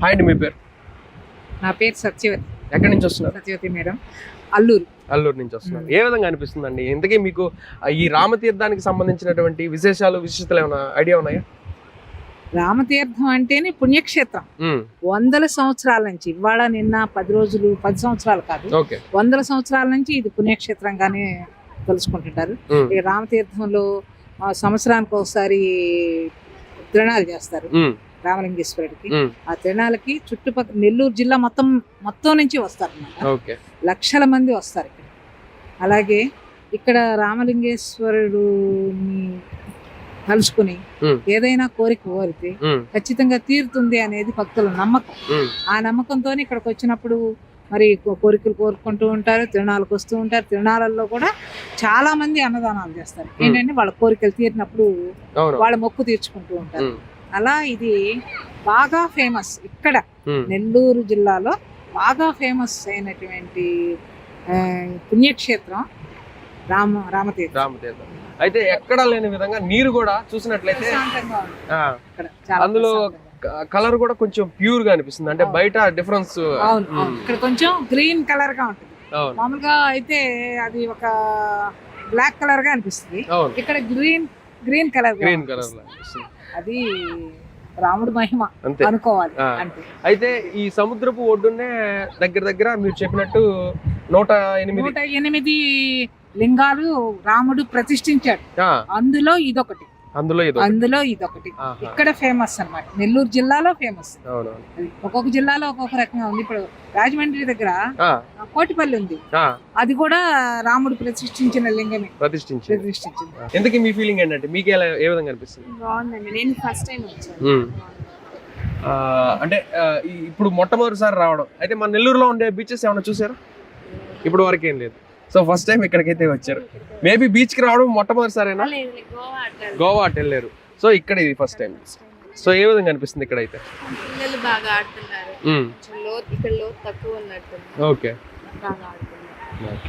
Hi అండి మీ పేరు? నా పేరు సత్యవతి. ఎక్కడి నుంచి వస్తున్నారు? సత్యవతి మేడం. అల్లూరు. అల్లూరు నుంచి వస్తున్నారు. ఏ విధంగా అనిపిస్తుందండి? ఇంతకీ మీకు ఈ రామతీర్థానికి సంబంధించినటువంటి విశేషాలు విశిష్టతలు ఏమైనా ఐడియా ఉన్నాయా? రామతీర్థం అంటేనే పుణ్యక్షేత్రం. వందల సంవత్సరాల నుంచి ఇవాళ నిన్న పది రోజులు పది సంవత్సరాలు కాదు. వందల సంవత్సరాల నుంచి ఇది పుణ్యక్షేత్రంగానే తెలుసుకుంటుంటారు ఉమ్, ఈ రామతీర్థంలో సంవత్సరానికి ఒకసారి తిరణాలు చేస్తారు. రామలింగేశ్వరుడికి. ఆ తిరణాలకి చుట్టుపక్కల నెల్లూరు జిల్లా మొత్తం మొత్తం నుంచి వస్తారు లక్షల మంది వస్తారు ఇక్కడ. అలాగే ఇక్కడ రామలింగేశ్వరుడుని కలుసుకుని ఏదైనా కోరిక కోరితే ఖచ్చితంగా తీరుతుంది అనేది భక్తుల నమ్మకం. ఆ నమ్మకంతో ఇక్కడికి వచ్చినప్పుడు మరి కోరికలు కోరుకుంటూ ఉంటారు తిరణాలకు వస్తూ ఉంటారు. తిరణాలలో కూడా చాలా మంది అన్నదానాలు చేస్తారు. ఏంటంటే వాళ్ళ కోరికలు తీరినప్పుడు వాళ్ళ మొక్కు తీర్చుకుంటూ ఉంటారు. అలా ఇది బాగా ఫేమస్ ఇక్కడ నెల్లూరు జిల్లాలో బాగా ఫేమస్ అయినటువంటి పుణ్యక్షేత్రం రామ రామతీర్థం. రామతీర్థం. అయితే ఎక్కడా లేని విధంగా నీరు కూడా చూసినట్లయితే అందులో. కలర్ కూడా కొంచెం ప్యూర్గా అనిపిస్తుంది. అంటే. బయట డిఫరెన్స్. ఇక్కడ కొంచెం గ్రీన్ కలర్గా ఉంటుంది మామూలుగా అయితే అది ఒక బ్లాక్ కలర్గా అనిపిస్తుంది ఇక్కడ green green colour green colour అది రాముడు మహిమ అంతే. అనుకోవాలి. అయితే ఈ సముద్రపు ఒడ్డునే దగ్గర దగ్గర మీరు చెప్పినట్టు నూట ఎనిమిది. నూట ఎనిమిది లింగాలు రాముడు ప్రతిష్ఠించాడు. అందులో ఇదొకటి. అందులో ఇది అందులో ఇదొకటి. ఆహా. ఇక్కడ ఫేమస్ అన్నమాట. నెల్లూరు జిల్లాలో ఫేమస్. ఒక్కొక్క జిల్లాలో ఒక్కొక్క రకంగా ఉంది. ఇప్పుడు రాజమండ్రి దగ్గర కోటిపల్లి ఉంది. అది కూడా రాముడు ప్రతిష్ఠించిన లింగమే. ప్రతిష్ఠించింది. ప్రతిష్ఠించింది. ఎందుకు మీ ఫీలింగ్ ఏంటంటే మీకు ఎలా ఏ విధంగా అనిపిస్తుంది? బాగుందండి. నేను ఫస్ట్ టైం వచ్చాను. అంటే ఇప్పుడు మొట్టమొదటిసారి రావడం. అయితే మన నెల్లూరులో ఉండే బీచెస్ ఏమైనా చూసారా? ఇప్పుడు వరకు ఏం లేదు. సో ఫస్ట్ టైం ఇక్కడికైతే వచ్చారు. మేబీ బీచ్కి రావడం మొట్టమొదటిసారేనా? గోవా అటు వెళ్ళారు సో ఇక్కడ ఇది ఫస్ట్ టైం సో ఏ విధంగా అనిపిస్తుంది పిల్లలు బాగా ఆడుతున్నారు. ఇక్కడ లోతు తక్కువ ఉన్నట్టుంది. ఓకే బాగా ఆడుతున్నారు.